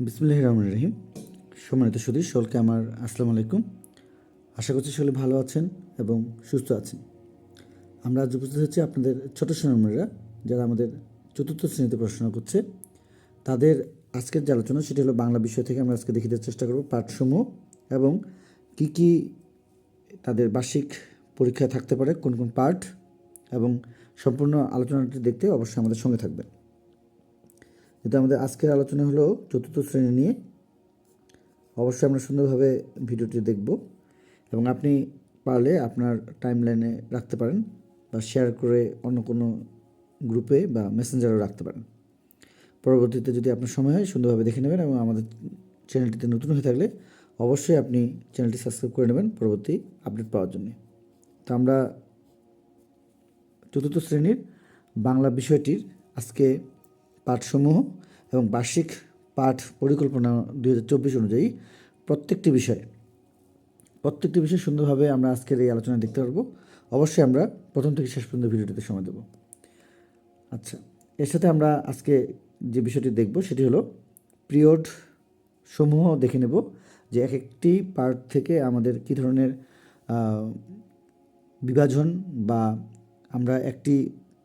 বিসমুল্লাহ রহমান রহিম। সম্মানিত সুদী সকলকে আমার আসসালামু আলাইকুম। আশা করছি সকলে ভালো আছেন এবং সুস্থ আছেন। আমরা আজ উপস্থিত হচ্ছি আপনাদের ছোট সোনামণিরা যারা আমাদের চতুর্থ শ্রেণীতে পড়াশোনা করছে। তাদের আজকের যে আলোচনা, সেটি হলো বাংলা বিষয় থেকে আমরা আজকে দেখে দেওয়ার চেষ্টা করব পাঠসমূহ এবং কি কি তাদের বার্ষিক পরীক্ষায় থাকতে পারে, কোন কোন পাঠ এবং সম্পূর্ণ আলোচনাটি দেখতে অবশ্যই আমাদের সঙ্গে থাকবেন। এটা আমাদের আজকের আলোচনা হলো চতুর্থ শ্রেণি নিয়ে। অবশ্যই আমরা সুন্দরভাবে ভিডিওটি দেখব এবং আপনি পারলে আপনার টাইম লাইনে রাখতে পারেন বা শেয়ার করে অন্য কোনো গ্রুপে বা মেসেঞ্জারেও রাখতে পারেন। পরবর্তীতে যদি আপনার সময় হয়, সুন্দরভাবে দেখে নেবেন এবং আমাদের চ্যানেলটিতে নতুন হয়ে থাকলে অবশ্যই আপনি চ্যানেলটি সাবস্ক্রাইব করে নেবেন পরবর্তী আপডেট পাওয়ার জন্য। তো আমরা চতুর্থ শ্রেণির বাংলা বিষয়টির আজকে পাঠসমূহ এবং বার্ষিক পাঠ পরিকল্পনা দুই হাজার চব্বিশ অনুযায়ী প্রত্যেকটি বিষয় প্রত্যেকটি বিষয় সুন্দরভাবে আমরা আজকের এই আলোচনা দেখতে পারব। অবশ্যই আমরা প্রথম থেকে শেষ পর্যন্ত ভিডিওটিতে সময় দেব। আচ্ছা এর সাথে আমরা আজকে যে বিষয়টি দেখব সেটি হলো পিরিয়ড সমূহ দেখে নেব যে এক একটি পার্ট থেকে আমাদের কী ধরনের বিভাজন বা আমরা একটি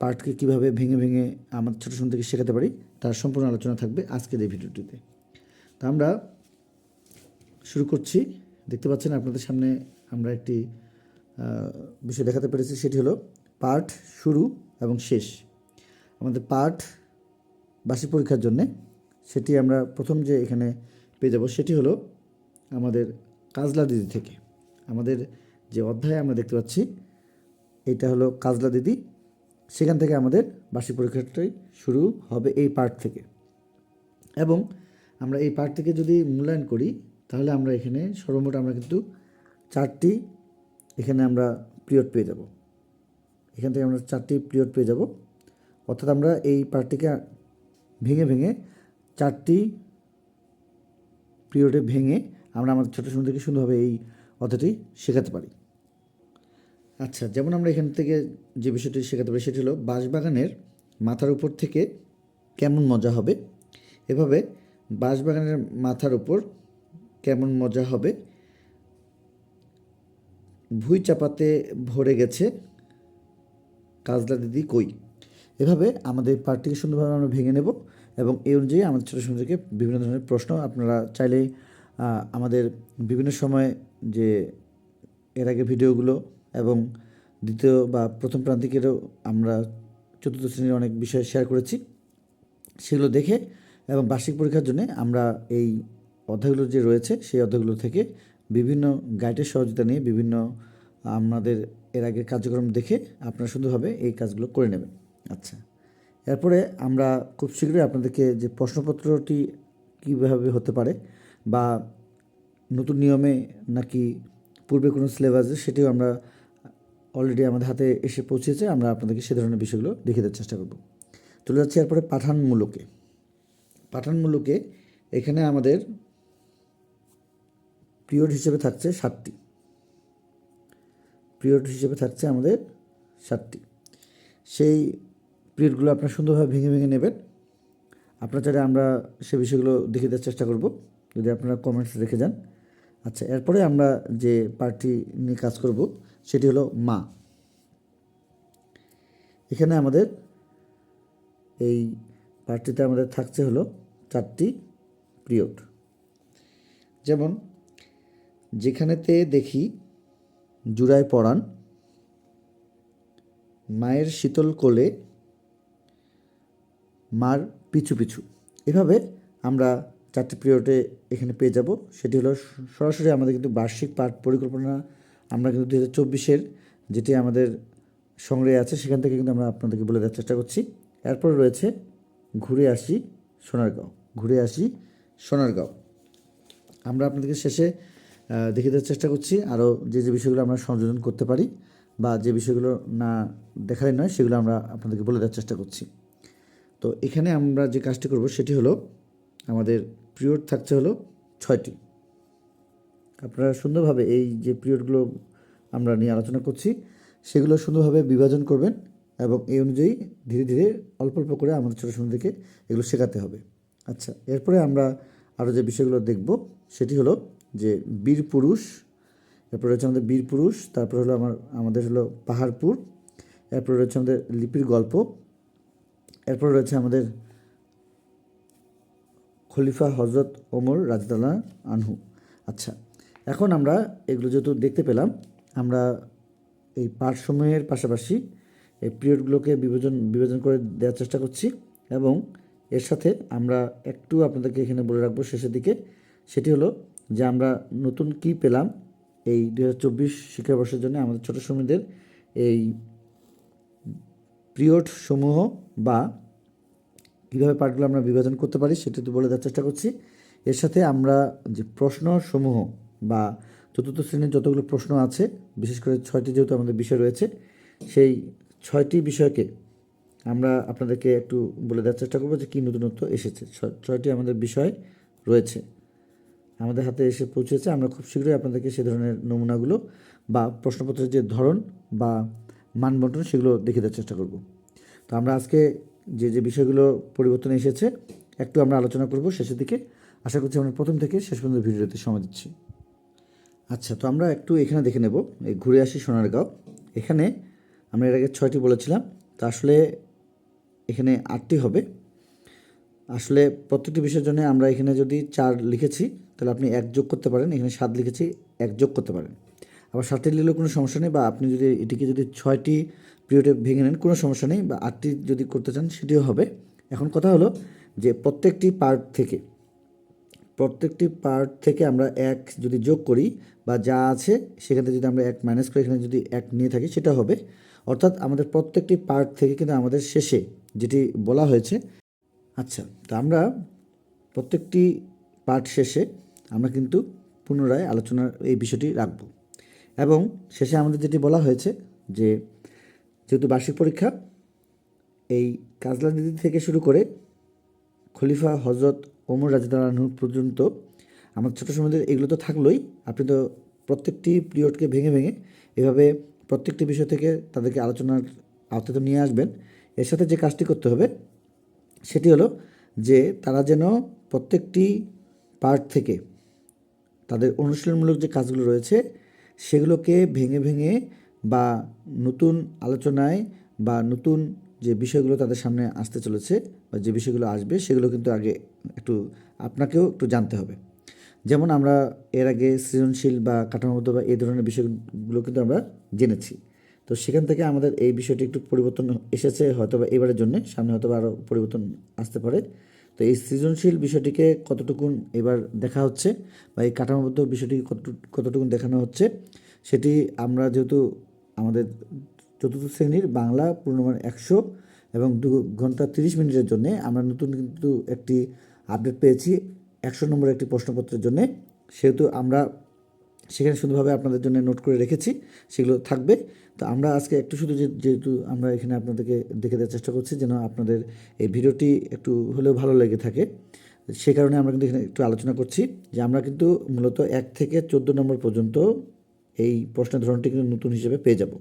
পার্টকে কীভাবে ভেঙে ভেঙে আমাদের ছোটো সময় থেকে শেখাতে পারি তার সম্পূর্ণ আলোচনা থাকবে আজকের এই ভিডিওটিতে। তা আমরা শুরু করছি। দেখতে পাচ্ছেন আপনাদের সামনে আমরা একটি বিষয় দেখাতে পেরেছি, সেটি হলো পাঠ শুরু এবং শেষ। আমাদের পাঠ বার্ষিক পরীক্ষার জন্যে সেটি আমরা প্রথম যে এখানে পেয়ে যাব সেটি হলো আমাদের কাজলা দিদি থেকে। আমাদের যে অধ্যায় আমরা দেখতে পাচ্ছি, এটা হলো কাজলা দিদি সেখান থেকে আমাদের বার্ষিক পরীক্ষাটাই শুরু হবে এই পার্ট থেকে। এবং আমরা এই পার্ট থেকে যদি মূল্যায়ন করি, তাহলে আমরা এখানে সর্বমোট আমরা কিন্তু চারটি এখানে আমরা পিরিয়ড পেয়ে যাব। এখান থেকে আমরা চারটি পিরিয়ড পেয়ে যাব। অর্থাৎ আমরা এই পার্টটিকে ভেঙে ভেঙে চারটি পিরিয়ডে ভেঙে আমরা আমাদের ছোটো সময় থেকে সুন্দরভাবে এই অর্থটি শেখাতে পারি। আচ্ছা যেমন আমরা এখান থেকে যে বিষয়টি শেখাতে পারি সেটি হলো বাঁশবাগানের মাথার উপর থেকে কেমন মজা হবে? এভাবে বাঁশবাগানের মাথার উপর কেমন মজা হবে? ভুই চাপাতে ভরে গেছে কাজলা দিদি কই? এভাবে আমাদের পার্টিকে সুন্দরভাবে আমরা ভেঙে নেব এবং এই অনুযায়ী আমাদের ছোটো সুন্দরকে বিভিন্ন ধরনের প্রশ্ন আপনারা চাইলেই আমাদের বিভিন্ন সময় যে এর আগে ভিডিওগুলো এবং দ্বিতীয় বা প্রথম প্রান্তিকেরও আমরা চতুর্থ শ্রেণির অনেক বিষয় শেয়ার করেছি। সেগুলো দেখে এবং বার্ষিক পরীক্ষার জন্য আমরা এই অধ্যায়গুলো যে রয়েছে, সেই অধ্যায়গুলো থেকে বিভিন্ন গাইডের সহযোগিতা নিয়ে বিভিন্ন আমাদের এর আগের কার্যক্রম দেখে আপনারা সুন্দরভাবে এই কাজগুলো করে নেবেন। আচ্ছা এরপরে আমরা খুব শীঘ্রই আপনাদেরকে যে প্রশ্নপত্রটি কীভাবে হতে পারে বা নতুন নিয়মে নাকি পূর্বে কোনো সিলেবাসে সেটিও আমরা অলরেডি আমাদের হাতে এসে পৌঁছেছে, আমরা আপনাদেরকে সে ধরনের বিষয়গুলো দেখিয়ে দেওয়ার চেষ্টা করব। চলে যাচ্ছি এরপরে পাঠানমূলকে। পাঠানমূলকে এখানে আমাদের পিরিয়ড হিসেবে থাকছে সাতটি। পিরিয়ড হিসেবে থাকছে আমাদের সাতটি। সেই পিরিয়ডগুলো আপনারা সুন্দরভাবে ভেঙে ভেঙে নেবেন। আপনার চাইলে আমরা সে বিষয়গুলো দেখে দেওয়ার চেষ্টা করব, যদি আপনারা কমেন্টস রেখে যান। আচ্ছা এরপরে আমরা যে পার্টি নিয়ে কাজ করব সেটি হলো মা। এখানে আমাদের এই পার্টিতে আমাদের থাকছে হলো চারটি পিরিয়ড। যেমন, যেখানেতে দেখি জুড়ায় পড়ান, মায়ের শীতল কোলে মার পিছু পিছু। এভাবে আমরা চারটি পিরিয়ডে এখানে পেয়ে যাব। সেটি হলো সরাসরি আমাদের কিন্তু বার্ষিক পাঠ পরিকল্পনা আমরা কিন্তু দু হাজার চব্বিশের যেটি আমাদের সংগ্রহে আছে, সেখান থেকে কিন্তু আমরা আপনাদেরকে বলে দেওয়ার চেষ্টা করছি। এরপর রয়েছে ঘুরে আসি সোনারগাঁও। ঘুরে আসি সোনারগাঁও। আমরা আপনাদেরকে শেষে দেখে দেওয়ার চেষ্টা করছি, আরও যে যে বিষয়গুলো আমরা সংযোজন করতে পারি বা যে বিষয়গুলো না দেখালে নয়, সেগুলো আমরা আপনাদেরকে বলে দেওয়ার চেষ্টা করছি। তো এখানে আমরা যে কাজটি করব, সেটি হলো আমাদের পিরিয়ড থাকছে হলো ছয়টি। আপনারা সুন্দরভাবে এই যে পিরিয়ডগুলো আমরা নিয়ে আলোচনা করছি, সেগুলো সুন্দরভাবে বিভাজন করবেন এবং এই অনুযায়ী ধীরে ধীরে অল্প অল্প করে আমাদের ছোটো সময় এগুলো শেখাতে হবে। আচ্ছা এরপরে আমরা আরও যে বিষয়গুলো দেখব, সেটি হলো যে বীর পুরুষ, এরপর রয়েছে আমাদের বীর পুরুষ, তারপর হলো আমার, আমাদের হলো পাহাড়পুর, এরপর রয়েছে আমাদের লিপির গল্প, এরপর রয়েছে আমাদের খলিফা হজরত ওমর রাজদাল্লাহ আনহু। আচ্ছা এখন আমরা এগুলো যেহেতু দেখতে পেলাম, আমরা এই পাঠসমূহের পাশাপাশি এই পিরিয়ডগুলোকে বিভাজন বিভাজন করে দেওয়ার চেষ্টা করছি এবং এর সাথে আমরা একটু আপনাদেরকে এখানে বলে রাখব শেষের দিকে। সেটি হলো যে আমরা নতুন কি পেলাম এই দু হাজার চব্বিশ শিক্ষাবর্ষের জন্য আমাদের ছোটো শ্রমিকদের এই পিরিয়ড সমূহ বা কীভাবে পাঠগুলো আমরা বিভাজন করতে পারি সেটা একটু বলে দেওয়ার চেষ্টা করছি। এর সাথে আমরা যে প্রশ্নসমূহ বা চতুর্থ শ্রেণির যতগুলো প্রশ্ন আছে, বিশেষ করে ছয়টি যেহেতু আমাদের বিষয় রয়েছে, সেই ছয়টি বিষয়কে আমরা আপনাদেরকে একটু বলে দেওয়ার চেষ্টা করব যে কী নতুনত্ব এসেছে। ছয়টি আমাদের বিষয় রয়েছে। আমাদের হাতে এসে পৌঁছেছে। আমরা খুব শীঘ্রই আপনাদেরকে সে ধরনের নমুনাগুলো বা প্রশ্নপত্রের যে ধরন বা মানবন্টন সেগুলো দেখে দেওয়ার চেষ্টা করব। তো আমরা আজকে যে যে বিষয়গুলো পরিবর্তন এসেছে, একটু আমরা আলোচনা করব শেষের দিকে। আশা করছি আমরা প্রথম থেকে শেষ পর্যন্ত ভিডিওতে সময় দিচ্ছি। আচ্ছা তো আমরা একটু এখানে দেখে নেব। এই ঘুরে আসি সোনারগাঁও। এখানে আমরা এর আগে ছয়টি বলেছিলাম। তা আসলে এখানে আটটি হবে। আসলে প্রত্যেকটি বিষয়ের জন্য আমরা এখানে যদি চার লিখেছি, তাহলে আপনি এক যোগ করতে পারেন। এখানে সাত লিখেছি, এক যোগ করতে পারেন। আবার সাতটি লিখলেও কোনো সমস্যা নেই বা আপনি যদি এটিকে যদি ছয়টি পিরিয়ডে ভেঙে নেন, কোনো সমস্যা নেই। বা আটটি যদি করতে চান, সেটিও হবে। এখন কথা হলো যে প্রত্যেকটি পার্ট থেকে প্রত্যেকটি পার্ট থেকে আমরা এক যদি যোগ করি বা যা আছে, সেখান যদি আমরা এক মাইনাস করে এখানে যদি এক নিয়ে থাকি, সেটা হবে। অর্থাৎ আমাদের প্রত্যেকটি পার্ট থেকে কিন্তু আমাদের শেষে যেটি বলা হয়েছে। আচ্ছা তো আমরা প্রত্যেকটি পার্ট শেষে আমরা কিন্তু পুনরায় আলোচনার এই বিষয়টি রাখব। এবং শেষে আমাদের যেটি বলা হয়েছে যে, যেহেতু বার্ষিক পরীক্ষা, এই কাজলা দিদি থেকে শুরু করে খলিফা হজরত ওমর রাজিদানহু পর্যন্ত, আমার ছোটো সময়দের এগুলো তো থাকলোই, আপনি তো প্রত্যেকটি পিরিয়ডকে ভেঙে ভেঙে এভাবে প্রত্যেকটি বিষয় থেকে তাদেরকে আলোচনার আওতায় তো নিয়ে আসবেন। এর সাথে যে কাজটি করতে হবে, সেটি হলো যে তারা যেন প্রত্যেকটি পার্ট থেকে তাদের অনুশীলনমূলক যে কাজগুলো রয়েছে, সেগুলোকে ভেঙে ভেঙে বা নতুন আলোচনায় বা নতুন যে বিষয়গুলো তাদের সামনে আসতে চলেছে বা যে বিষয়গুলো আসবে, সেগুলো কিন্তু আগে একটু আপনাকেও একটু জানতে হবে। যেমন আমরা এর আগে সৃজনশীল বা কাঠামোগত বা এই ধরনের বিষয়গুলো কিন্তু আমরা জেনেছি। তো সেখান থেকে আমাদের এই বিষয়টি একটু পরিবর্তন এসেছে হয়তো বা এবারের জন্য, সামনে হয়তো বা আরও পরিবর্তন আসতে পারে। তো এই সৃজনশীল বিষয়টিকে কতটুকুন এবার দেখা হচ্ছে বা এই কাঠামোবদ্ধ বিষয়টিকে কতটুকু, কতটুকুন দেখানো হচ্ছে, সেটি আমরা যেহেতু আমাদের চতুর্থ শ্রেণির বাংলা পূর্ণমান একশো এবং দু ঘণ্টা তিরিশ মিনিটের জন্য আমরা নতুন কিন্তু একটি আপডেট পেয়েছি একশো নম্বর একটি প্রশ্নপত্রের জন্যে। সেহেতু আমরা সেখানে শুধুভাবে আপনাদের জন্য নোট করে রেখেছি, সেগুলো থাকবে। তো আমরা আজকে একটু শুধু যেহেতু আমরা এখানে আপনাদেরকে দেখে দেওয়ার চেষ্টা করছি যেন আপনাদের এই ভিডিওটি একটু হলেও ভালো লেগে থাকে। সে কারণে আমরা কিন্তু এখানে একটু আলোচনা করছি যে আমরা কিন্তু মূলত এক থেকে চোদ্দ নম্বর পর্যন্ত এই প্রশ্নের ধরনটি কিন্তু নতুন হিসেবে পেয়ে যাব।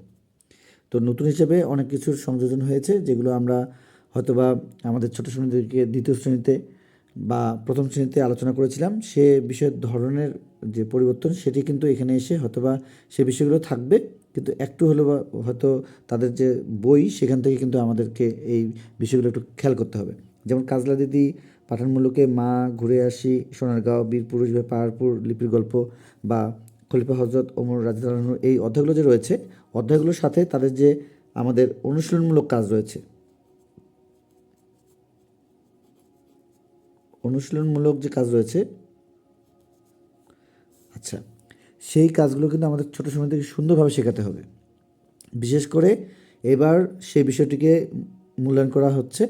তো নতুন হিসেবে অনেক কিছুর সংযোজন হয়েছে, যেগুলো আমরা হয়তোবা আমাদের ছোটো শ্রেণীদেরকে দ্বিতীয় শ্রেণীতে বা প্রথম শ্রেণীতে আলোচনা করেছিলাম, সে বিষয়ের ধরনের যে পরিবর্তন সেটি কিন্তু এখানে এসে হয়তোবা সে বিষয়গুলো থাকবে। কিন্তু একটু হলেও বা হয়তো তাদের যে বই সেখান থেকে কিন্তু আমাদেরকে এই বিষয়গুলো একটু খেয়াল করতে হবে। যেমন কাজলা দিদি, পাঠানমূলকে মা ঘুরে আসি, সোনারগাঁও বীরপুরুষ বা পাহাড়পুর লিপির গল্প বা খলিফা হজরত ওমর রাজিদানুর এই অধ্যায়গুলো যে রয়েছে, অধ্যায়গুলোর সাথে তাদের যে আমাদের অনুশীলনমূলক কাজ রয়েছে। অনুশীলনমূলক যে কাজ রয়েছে আচ্ছা সেই কাজগুলো কিন্তু আমাদের ছোটো সময় থেকে সুন্দরভাবে শেখাতে হবে। বিশেষ করে এবার সেই বিষয়টিকে মূল্যায়ন করা হচ্ছে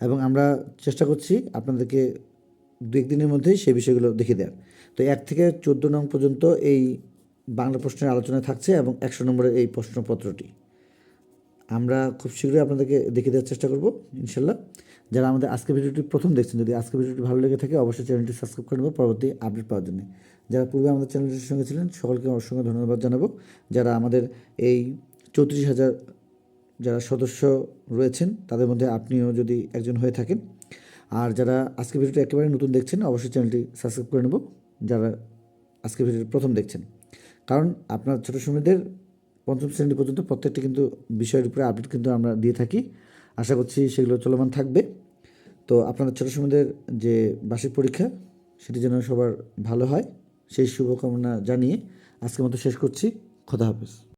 এবং আমরা চেষ্টা করছি আপনাদেরকে দু একদিনের মধ্যেই সেই বিষয়গুলো দেখিয়ে দেওয়ার। তো এক থেকে চোদ্দ নং পর্যন্ত এই বাংলা প্রশ্নের আলোচনায় থাকছে এবং একশো নম্বরের এই প্রশ্নপত্রটি। আমরা খুব শীঘ্রই আপনাদেরকে দেখিয়ে দেওয়ার চেষ্টা করব, ইনশাল্লাহ। যারা আমাদের আজকের ভিডিওটি প্রথম দেখছেন, যদি আজকের ভিডিওটি ভালো লেগে থাকে, অবশ্যই চ্যানেলটি সাবস্ক্রাইব করে নেব, পরবর্তী আপডেট পাওয়ার জন্য। যারা পূর্বে আমাদের চ্যানেলটির সঙ্গে ছিলেন, সকলকে অসংখ্য ধন্যবাদ জানাব। যারা আমাদের এই চৌত্রিশ হাজার যারা সদস্য রয়েছেন, তাদের মধ্যে আপনিও যদি একজন হয়ে থাকেন। আর যারা আজকে ভিডিওটি একেবারে নতুন দেখছেন, অবশ্যই চ্যানেলটি সাবস্ক্রাইব করে নেব। যারা আজকে ভিডিওটি প্রথম দেখছেন। কারণ আপনার ছোটো সময়দের পঞ্চম শ্রেণি পর্যন্ত প্রত্যেকটি কিন্তু বিষয়ের উপরে আপডেট কিন্তু আমরা দিয়ে থাকি। আশা করছি সেগুলো চলমান থাকবে। তো আপনাদের ছোটো সময়দের যে বার্ষিক পরীক্ষা, সেটি যেন সবার ভালো হয়। সেই শুভকামনা জানিয়ে আজকের মতো শেষ করছি। খোদা হাফেজ।